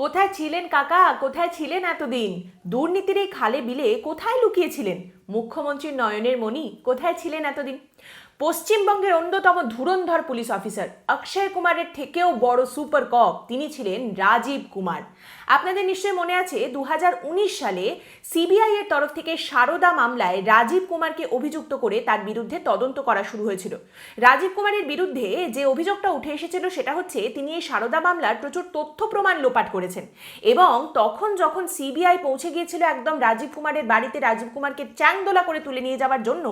কোথায় ছিলেন কাকা? কোথায় ছিলেন এতদিন? দুর্নীতির এই খালে বিলে কোথায় লুকিয়েছিলেন? মুখ্যমন্ত্রী নয়নের মণি কোথায় ছিলেন এতদিন? পশ্চিমবঙ্গের অন্যতম ধুরন্ধর পুলিশ অফিসার অক্ষয় কুমারের থেকেও বড় সুপার কপ তিনি ছিলেন রাজীব কুমার। আপনাদের নিশ্চয়ই মনে আছে দু হাজার উনিশ সালে সিবিআই এর তরফ থেকে সারদা মামলায় রাজীব কুমারকে অভিযুক্ত করে তার বিরুদ্ধে তদন্ত করা শুরু হয়েছিল। রাজীব কুমারের বিরুদ্ধে যে অভিযোগটা উঠে এসেছিল সেটা হচ্ছে, তিনি এই সারদা মামলার প্রচুর তথ্য প্রমাণ লোপাট করেছেন এবং তখন যখন সিবিআই পৌঁছে গিয়েছিল একদম রাজীব কুমারের বাড়িতে রাজীব কুমারকে চ্যাংদোলা করে তুলে নিয়ে যাওয়ার জন্য,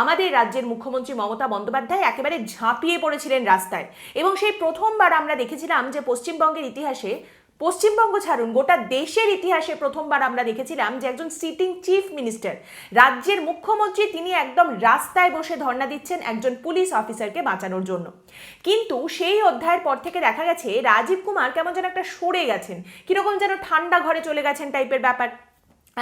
আমাদের রাজ্যের মুখ্যমন্ত্রী মমতা বন্দ্যোপাধ্যায় একেবারে ঝাঁপিয়ে পড়েছিলেন রাস্তায়। এবং সেই প্রথমবার আমরা দেখেছিলাম যে পশ্চিমবঙ্গের ইতিহাসে পশ্চিমবঙ্গ ছাড়ুন, গোটা দেশের ইতিহাসে প্রথমবার আমরা দেখেছিলাম যে একজন সিটিং চিফ মিনিস্টার রাজ্যের মুখ্যমন্ত্রী তিনি একদম রাস্তায় বসে ধর্ণা দিচ্ছেন একজন পুলিশ অফিসারকে বাঁচানোর জন্য। কিন্তু সেই অধ্যায়ের পর থেকে দেখা গেছে, রাজীব কুমার কেমন যেন একটা সরে গেছেন, কীরকম যেন ঠান্ডা ঘরে চলে গেছেন টাইপের ব্যাপার।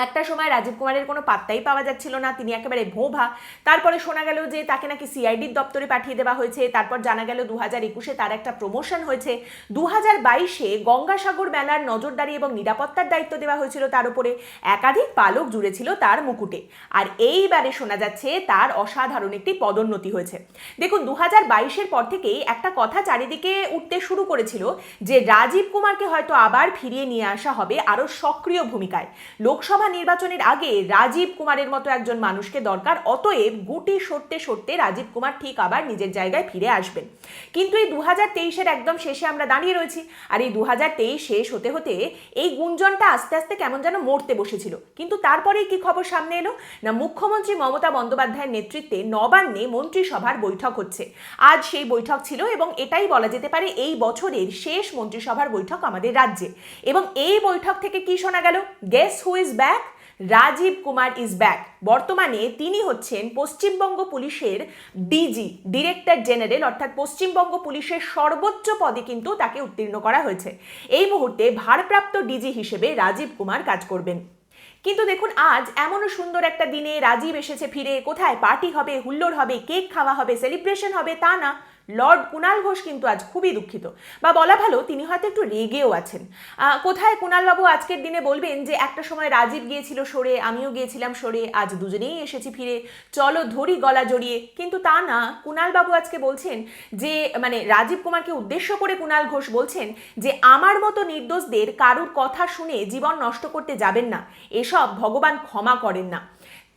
একটা সময় রাজীব কুমারের কোনো পাত্তাই পাওয়া যাচ্ছিল না, তিনি একেবারে ভোভা। তারপরে শোনা গেল যে তাকে নাকি সিআইডির দপ্তরে পাঠিয়ে দেওয়া হয়েছে, তারপর জানা গেল দু হাজার একুশে তার একটা প্রমোশন হয়েছে। দু হাজার বাইশে গঙ্গাসাগর মেলার নজরদারি এবং নিরাপত্তার দায়িত্ব দেওয়া হয়েছিল তার উপরে। একাধিক পালক জুড়েছিল তার মুকুটে। আর এইবারে শোনা যাচ্ছে তার অসাধারণ একটি পদোন্নতি হয়েছে। দেখুন দু হাজার বাইশের পর থেকেই একটা কথা চারিদিকে উঠতে শুরু করেছিল যে রাজীব কুমারকে হয়তো আবার ফিরিয়ে নিয়ে আসা হবে আরও সক্রিয় ভূমিকায়। লোকসভা নির্বাচনের আগে রাজীব কুমারের মতো একজন মানুষকে দরকার, অতএব গুটি সরতে সরতে রাজীব কুমার ঠিক আবার নিজের জায়গায় ফিরে আসবেন। কিন্তু এই দু হাজার একদম শেষে আমরা দাঁড়িয়ে রয়েছি, আর এই দু হাজার তেইশ শেষ হতে হতে এই গুঞ্জনটা আস্তে আস্তে কেমন যেন মরতে বসেছিল। কিন্তু তারপরেই কি খবর সামনে এলো? না, মুখ্যমন্ত্রী মমতা বন্দ্যোপাধ্যায়ের নেতৃত্বে নবান্নে মন্ত্রিসভার বৈঠক হচ্ছে। আজ সেই বৈঠক ছিল এবং এটাই বলা যেতে পারে এই বছরের শেষ মন্ত্রিসভার বৈঠক আমাদের রাজ্যে। এবং এই বৈঠক থেকে কি শোনা গেল? Guess who is back Rajeev Kumar is back বর্তমানে তিনি হচ্ছেন পশ্চিমবঙ্গ পুলিশের ডিজি ডিরেক্টর জেনারেল অর্থাৎ পশ্চিমবঙ্গ পুলিশের সর্বোচ্চ পদে কিন্তু তাকে উত্তীর্ণ করা হয়েছে। এই মুহূর্তে ভারপ্রাপ্ত ডিজি হিসেবে রাজীব কুমার কাজ করবেন। কিন্তু দেখুন, আজ এমনও সুন্দর একটা দিনে রাজীব এসেছে ফিরে। কোথায়? পার্টি হবে, হুল্লোড় হবে, কেক খাওয়া হবে সেলিব্রেশন হবে, তা না। লর্ড কুণাল ঘোষ কিন্তু আজ খুবই দুঃখিত। বা বলা ভালো, তিনি হয়তো একটু রেগেও আছেন। কোথায় কুণালবাবু আজকের দিনে বলবেন যে, একটা সময় রাজীব গিয়েছিল সরে, আমিও গিয়েছিলাম সরে, আজ দুজনেই এসেছি ফিরে, চলো ধরি গলা জড়িয়ে। কিন্তু তা না, কুণালবাবু আজকে বলছেন যে মানে রাজীব কুমারকে উদ্দেশ্য করে কুণাল ঘোষ বলছেন যে, আমার মতো নির্দোষদের কারুর কথা শুনে জীবন নষ্ট করতে যাবেন না। এসব ভগবান ক্ষমা করেন না।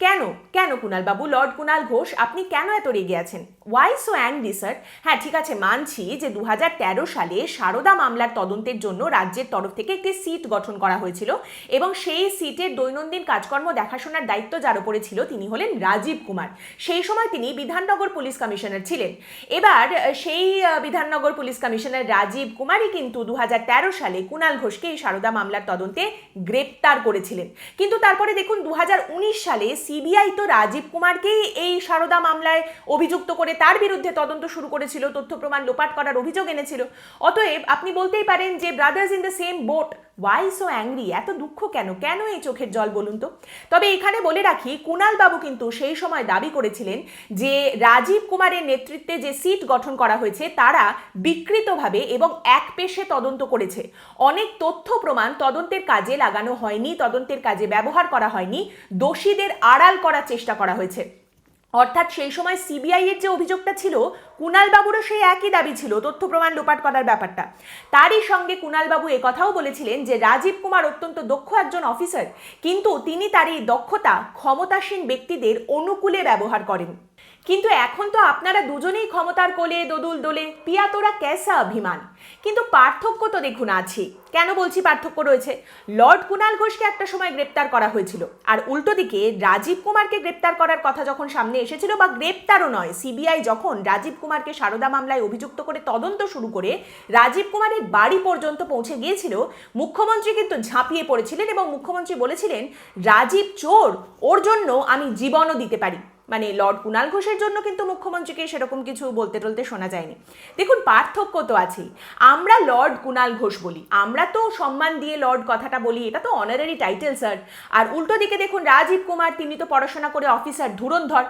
কেন? কেন কুণাল বাবু? লর্ড কুণাল ঘোষ, আপনি কেন এত রেগে আছেন? ওয়াই সো অ্যাংরি স্যার হ্যাঁ ঠিক আছে, মানছি যে দু হাজার তেরো সালে সারদা মামলার তদন্তের জন্য রাজ্যের তরফ থেকে একটি সিট গঠন করা হয়েছিল এবং সেই সিটের দৈনন্দিন কাজকর্ম দেখাশোনার দায়িত্ব যার উপরে ছিল তিনি হলেন রাজীব কুমার। সেই সময় তিনি বিধাননগর পুলিশ কমিশনার ছিলেন। এবার সেই বিধাননগর পুলিশ কমিশনার রাজীব কুমারই কিন্তু দু হাজার তেরো সালে কুণাল ঘোষকে এই সারদা মামলার তদন্তে গ্রেপ্তার করেছিলেন। কিন্তু তারপরে দেখুন দু হাজার উনিশ সালে সিবিআই তো রাজীব কুমারকেই এই সারদা মামলায় অভিযুক্ত করে তার বিরুদ্ধে তদন্ত শুরু করেছিল, তথ্য প্রমাণ লোপাট করার অভিযোগ এনেছিল। অতএব আপনি বলতেই পারেন যে brothers in the same boat why so angry এত দুঃখ কেন? কেন এই চোখের জল বলুন তো? তবে এখানে বলে রাখি কুণাল বাবু কিন্তু সেই সময় দাবি করেছিলেন যে রাজীব কুমারের নেতৃত্বে যে সিট গঠন করা হয়েছে, তারা বিকৃতভাবে এবং এক পেশে তদন্ত করেছে। অনেক তথ্য প্রমাণ তদন্তের কাজে লাগানো হয়নি, তদন্তের কাজে ব্যবহার করা হয়নি, দোষীদের আড়াল করার চেষ্টা করা হয়েছে। অর্থাৎ সেই সময় সিবিআই এর যে অভিযোগটা ছিল কুণাল বাবুরও সেই একই দাবি ছিল তথ্য প্রমাণ লোপাট করার ব্যাপারটা। তারই সঙ্গে কুণাল বাবু কথাও বলেছিলেন যে, রাজীব কুমার অত্যন্ত দক্ষ একজন অফিসার, কিন্তু তিনি তার এই দক্ষতা ক্ষমতাসীন ব্যক্তিদের অনুকূলে ব্যবহার করেন। কিন্তু এখন তো আপনারা দুজনেই ক্ষমতার কোলে, দোদুল দোলে পিয়াতোরা ক্যাসা অভিমান। কিন্তু পার্থক্য তো দেখুন আছে কেন বলছি পার্থক্য রয়েছে? লর্ড কুণাল ঘোষকে একটা সময় গ্রেপ্তার করা হয়েছিল, আর উল্টো দিকে রাজীব কুমারকে গ্রেপ্তার করার কথা যখন সামনে এসেছিল, বা গ্রেপ্তারও নয়, সিবিআই যখন রাজীব কুমারকে সারদা মামলায় অভিযুক্ত করে তদন্ত শুরু করে রাজীব কুমারের বাড়ি পর্যন্ত পৌঁছে গিয়েছিল। মুখ্যমন্ত্রী কিন্তু ঝাঁপিয়ে পড়েছিলেন এবং মুখ্যমন্ত্রী বলেছিলেন, রাজীব চোর, ওর জন্য আমি জীবনও দিতে পারি। মানে লর্ড কুণাল ঘোষের জন্য কিন্তু মুখ্যমন্ত্রীকে সেরকম কিছু বলতে টলতে শোনা যায়নি। দেখুন, পার্থক্য তো আছেই। আমরা লর্ড কুণাল ঘোষ বলি। আমরা তো সম্মান দিয়ে লর্ড কথাটা বলি, এটা তো অনারারি টাইটেল স্যার আর উল্টো দিকে দেখুন, রাজীব কুমার, তিনি তো পড়াশোনা করে অফিসার ধুরন্ধর।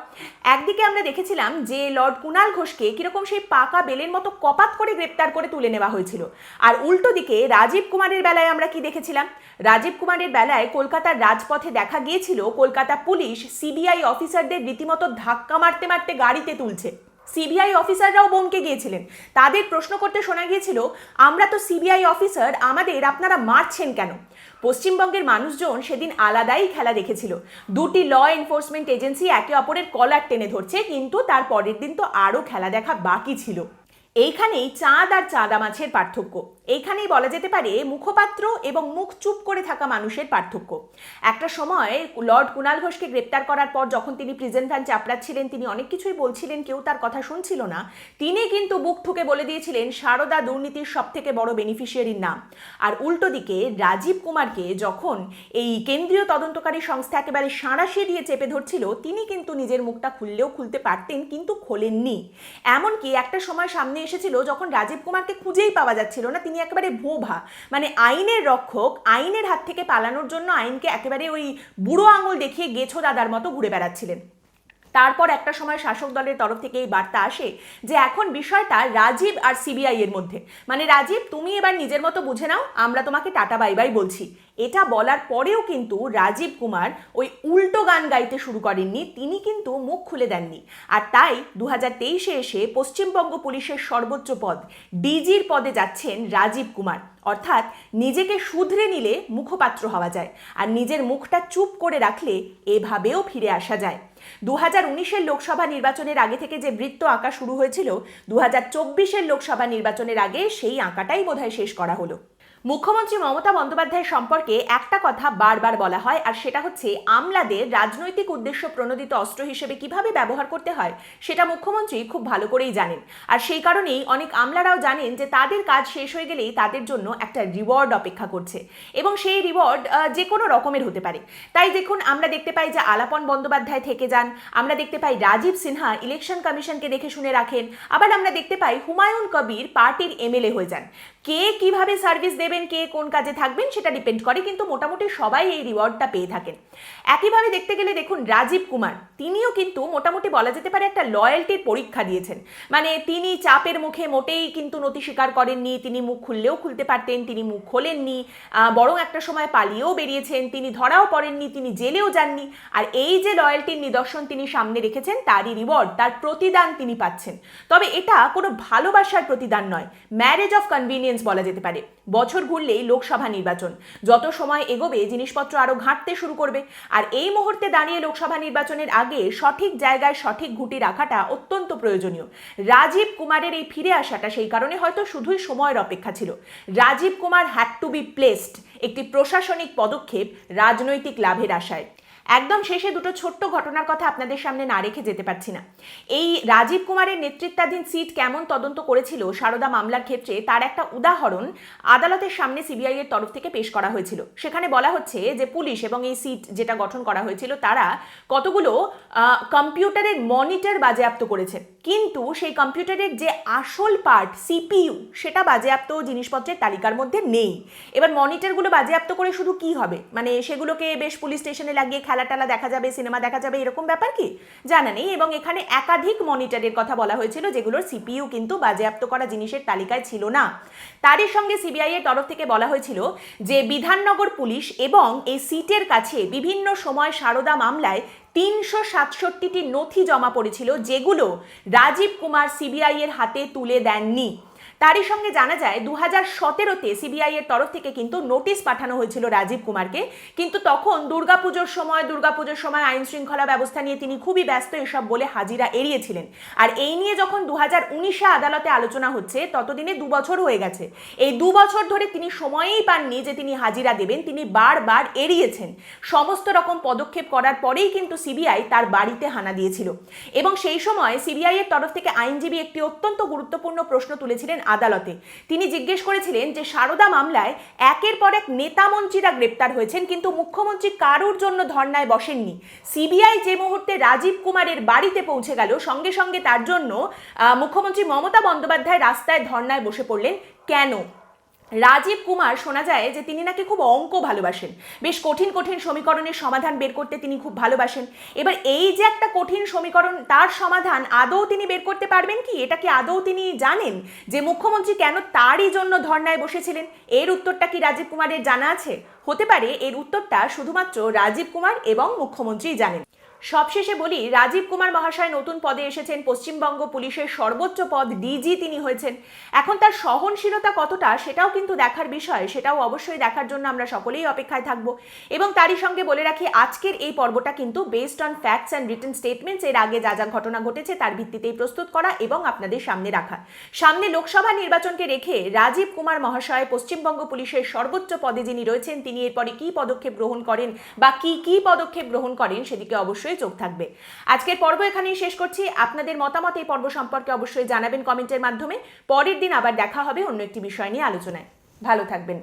একদিকে আমরা দেখেছিলাম যে লর্ড কুণাল ঘোষকে কীরকম সেই পাকা বেলের মতো কপাত করে গ্রেপ্তার করে তুলে নেওয়া হয়েছিল। আর উল্টো দিকে রাজীব কুমারের বেলায় আমরা কি দেখেছিলাম? রাজীব কুমারের বেলায় কলকাতার রাজপথে দেখা গিয়েছিল কলকাতা পুলিশ সিবিআই অফিসারদের রীতিমতো ধাক্কা মারতে মারতে গাড়িতে তুলছে। সিবিআই অফিসাররাও বমকে গিয়েছিলেন। তাদের প্রশ্ন করতে শোনা গিয়েছিল, আমরা তো সিবিআই অফিসার, আমাদের আপনারা মারছেন কেন? পশ্চিমবঙ্গের মানুষজন সেদিন আলাদাই খেলা দেখেছিল। দুটি ল এনফোর্সমেন্ট এজেন্সি একে অপরের কলার টেনে ধরছে, কিন্তু তার পরের দিন তো আরও খেলা দেখা বাকি ছিল। এইখানেই চাঁদ আর চাঁদা মাছের পার্থক্য। এইখানেই বলা যেতে পারে মুখপাত্র এবং মুখ চুপ করে থাকা মানুষের পার্থক্য। একটা সময় লর্ড কুণাল ঘোষকে গ্রেপ্তার করার পর যখন তিনি প্রিজেন্ট ভ্যান চাপড়াচ্ছিলেন, তিনি অনেক কিছুই বলছিলেন, কেউ তার কথা শুনছিল না। তিনি কিন্তু বুক ঠুকে বলে দিয়েছিলেন, সারদা দুর্নীতির সব থেকে বড় বেনিফিশিয়ারির নাম। আর উল্টো দিকে রাজীব কুমারকে যখন এই কেন্দ্রীয় তদন্তকারী সংস্থা একেবারে সাঁড়াশি দিয়ে চেপে ধরছিল, তিনি কিন্তু নিজের মুখটা খুললেও খুলতে পারতেন, কিন্তু খোলেননি। এমনকি একটা সময় সামনে এসেছিল যখন রাজীব কুমারকে খুঁজেই পাওয়া যাচ্ছিল না, তিনি একেবারে ভোভা। মানে আইনের রক্ষক, আইনের হাত থেকে পালানোর জন্য আইনকে একেবারে ওই বুড়ো আঙুল দেখিয়ে গেছো দাদার মতো ঘুরে বেড়াচ্ছিলেন। তারপর একটা সময় শাসক দলের তরফ থেকে এই বার্তা আসে যে এখন বিষয়টা রাজীব আর সিবিআই এর মধ্যে। মানে রাজীব, তুমি এবার নিজের মতো বুঝে নাও, আমরা তোমাকে টাটা বাই বাই বলছি। এটা বলার পরেও কিন্তু রাজীব কুমার ওই উল্টো গান গাইতে শুরু করেননি, তিনি কিন্তু মুখ খুলে দেননি। আর তাই দু তেইশে এসে পশ্চিমবঙ্গ পুলিশের সর্বোচ্চ পদ, ডিজির পদে যাচ্ছেন রাজীব কুমার। অর্থাৎ নিজেকে শুধরে নিলে মুখপাত্র হওয়া যায়, আর নিজের মুখটা চুপ করে রাখলে এভাবেও ফিরে আসা যায়। দু হাজার উনিশের লোকসভা নির্বাচনের আগে থেকে যে বৃত্ত আঁকা শুরু হয়েছিল দু হাজার চব্বিশের লোকসভা নির্বাচনের আগে সেই আঁকাটাই বোধহয় শেষ করা হলো। মুখ্যমন্ত্রী মমতা বন্দ্যোপাধ্যায় সম্পর্কে একটা কথা বারবার বলা হয়, আর সেটা হচ্ছে আমলাদের রাজনৈতিক উদ্দেশ্য প্রণোদিত অস্ত্র হিসেবে কীভাবে ব্যবহার করতে হয়, সেটা মুখ্যমন্ত্রী খুব ভালো করেই জানেন। আর সেই কারণেই অনেক আমলারাও জানেন যে তাদের কাজ শেষ হয়ে গেলেই তাদের জন্য একটা রিওয়ার্ড অপেক্ষা করছে। এবং সেই রিওয়ার্ড যে কোনো রকমের হতে পারে। তাই দেখুন, আমরা দেখতে পাই যে আলাপন বন্দ্যোপাধ্যায় থেকে যান, আমরা দেখতে পাই রাজীব সিনহা ইলেকশন কমিশনকে দেখে শুনে রাখেন, আবার আমরা দেখতে পাই হুমায়ুন কবির পার্টির এমএলএ হয়ে যান। কে কীভাবে সার্ভিস দেবেন, কে কোন কাজে থাকবেন, সেটা ডিপেন্ড করে, কিন্তু মোটামুটি সবাই এই রিওয়ার্ডটা পেয়ে থাকেন। একইভাবে দেখতে গেলে দেখুন, রাজীব কুমার, তিনিও কিন্তু মোটামুটি বলা যেতে পারে একটা লয়্যালটির পরীক্ষা দিয়েছেন। মানে তিনি চাপের মুখে মোটেই কিন্তু নতি স্বীকার করেননি, তিনি মুখ খুললেও খুলতে পারতেন, তিনি মুখ খোলেননি বরং একটা সময় পালিয়েও বেরিয়েছেন, তিনি ধরাও পড়েননি, তিনি জেলেও যাননি, আর এই যে লয়্যালটির নিদর্শন তিনি সামনে রেখেছেন, তারই রিওয়ার্ড তার প্রতিদান তিনি পাচ্ছেন। তবে এটা কোনো ভালোবাসার প্রতিদান নয়। ম্যারেজ অফ কনভিনিয়েন্স বলা যেতে পারে। বছর ঘুরলেই লোকসভা নির্বাচন। যত সময় এগোবে, জিনিসপত্র আরও ঘাঁটতে শুরু করবে। আর এই মুহূর্তে দাঁড়িয়ে লোকসভা নির্বাচনের আগে সঠিক জায়গায় সঠিক ঘুঁটি রাখাটা অত্যন্ত প্রয়োজনীয়। রাজীব কুমারের এই ফিরে আসাটা সেই কারণে হয়তো শুধুই সময়ের অপেক্ষা ছিল। Rajeev Kumar had to be placed একটি প্রশাসনিক পদক্ষেপ রাজনৈতিক লাভের আশায়। একদম শেষে দুটো ছোট্ট ঘটনার কথা আপনাদের সামনে না রেখে যেতে পারছি না। এই রাজীব কুমারের নেতৃত্বাধীন সিট কেমন তদন্ত করেছিল সারদা মামলার ক্ষেত্রে তার একটা উদাহরণ আদালতের সামনে সিবিআই এর তরফ থেকে পেশ করা হয়েছিল। সেখানে বলা হচ্ছে যে পুলিশ এবং এই সিট যেটা গঠন করা হয়েছিল তারা কতগুলো কম্পিউটারের মনিটর বাজেয়াপ্ত করেছে। কিন্তু সেই কম্পিউটারের যে আসল পার্ট সিপিইউ সেটা বাজেয়াপ্ত জিনিসপত্রের তালিকার মধ্যে নেই। এবার মনিটরগুলো বাজেয়াপ্ত করে শুধু কি হবে? মানে সেগুলোকে বেশ পুলিশ স্টেশনে লাগিয়ে খেলা টেলা দেখা যাবে, সিনেমা দেখা যাবে, এরকম ব্যাপার কি? জানা নেই এবং এখানে একাধিক মনিটরের কথা বলা হয়েছিল যেগুলোর সিপিইউ কিন্তু বাজেয়াপ্ত করা জিনিসের তালিকায় ছিল না। তারই সঙ্গে সিবিআই এর তরফ থেকে বলা হয়েছিল যে বিধাননগর পুলিশ এবং এই সিটের কাছে বিভিন্ন সময় সারদা মামলায় তিনশো সাতষট্টিটি নথি জমা পড়েছিল যেগুলো রাজীব কুমার সিবিআইয়ের হাতে তুলে দেননি। তারই সঙ্গে জানা যায় দু হাজার সতেরোতে সিবিআই এর তরফ থেকে কিন্তু নোটিশ পাঠানো হয়েছিল রাজীব কুমারকে। কিন্তু তখন দুর্গাপুজোর সময় দুর্গাপুজোর সময় আইন শৃঙ্খলা ব্যবস্থা নিয়ে তিনি খুবই ব্যস্ত এসব বলে হাজিরা এড়িয়েছিলেন। আর এই নিয়ে যখন দু হাজার উনিশে আদালতে আলোচনা হচ্ছে, ততদিনে দু বছর হয়ে গেছে। এই দু বছর ধরে তিনি সময়েই পাননি যে তিনি হাজিরা দেবেন, তিনি বারবার এড়িয়েছেন। সমস্ত রকম পদক্ষেপ করার পরেই কিন্তু সিবিআই তার বাড়িতে হানা দিয়েছিল। এবং সেই সময় সিবিআই এর তরফ থেকে আইনজীবী একটি অত্যন্ত গুরুত্বপূর্ণ প্রশ্ন তুলেছিলেন আদালতে। তিনি জিজ্ঞেস করেছিলেন যে সারদা মামলায় একের পর এক নেতা মন্ত্রীরা গ্রেপ্তার হয়েছেন, কিন্তু মুখ্যমন্ত্রী কারুর জন্য ধর্নায় বসেননি। সিবিআই যে মুহূর্তে রাজীব কুমারের বাড়িতে পৌঁছে গেল, সঙ্গে সঙ্গে তার জন্য মুখ্যমন্ত্রী মমতা বন্দ্যোপাধ্যায় রাস্তায় ধর্নায় বসে পড়লেন। কেন? রাজীব কুমার শোনা যায় যে তিনি নাকি খুব অঙ্ক ভালোবাসেন। বেশ কঠিন কঠিন সমীকরণের সমাধান বের করতে তিনি খুব ভালোবাসেন। এবার এই যে একটা কঠিন সমীকরণ, তার সমাধান আদৌ তিনি বের করতে পারবেন কি? এটা কি আদৌ তিনি জানেন? যে মুখ্যমন্ত্রী কেন তারই জন্য ধর্নায় বসেছিলেন? এর উত্তরটা কি রাজীব কুমারের জানা আছে? হতে পারে এর উত্তরটা শুধুমাত্র রাজীব কুমার এবং মুখ্যমন্ত্রী জানেন। সবশেষে বলি, রাজীব কুমার মহাশয় নতুন পদে এসেছেন, পশ্চিমবঙ্গ পুলিশের সর্বোচ্চ পদ ডিজি তিনি হয়েছেন। এখন তার সহনশীলতা কতটা সেটাও কিন্তু দেখার বিষয়, সেটাও অবশ্যই দেখার জন্য আমরা সকলেই অপেক্ষায় থাকব। এবং তারই সঙ্গে বলে রাখি, আজকের এই পর্বটা কিন্তু based on facts and written statements এর আগে যা যা ঘটনা ঘটেছে তার ভিত্তিতেই প্রস্তুত করা এবং আপনাদের সামনে রাখা। সামনে লোকসভা নির্বাচনকে রেখে রাজীব কুমার মহাশয় পশ্চিমবঙ্গ পুলিশের সর্বোচ্চ পদে যিনি রয়েছেন, তিনি এরপরে কি পদক্ষেপ গ্রহণ করেন বা কি কি পদক্ষেপ গ্রহণ করেন সেদিকে অবশ্যই চোখ থাকবে। আজকের পর্ব এখানেই শেষ করছি। আপনাদের মতামত এই পর্ব সম্পর্কে অবশ্যই জানাবেন কমেন্টের মাধ্যমে। পরের দিন আবার দেখা হবে অন্য একটি বিষয় নিয়ে আলোচনায়। ভালো থাকবেন।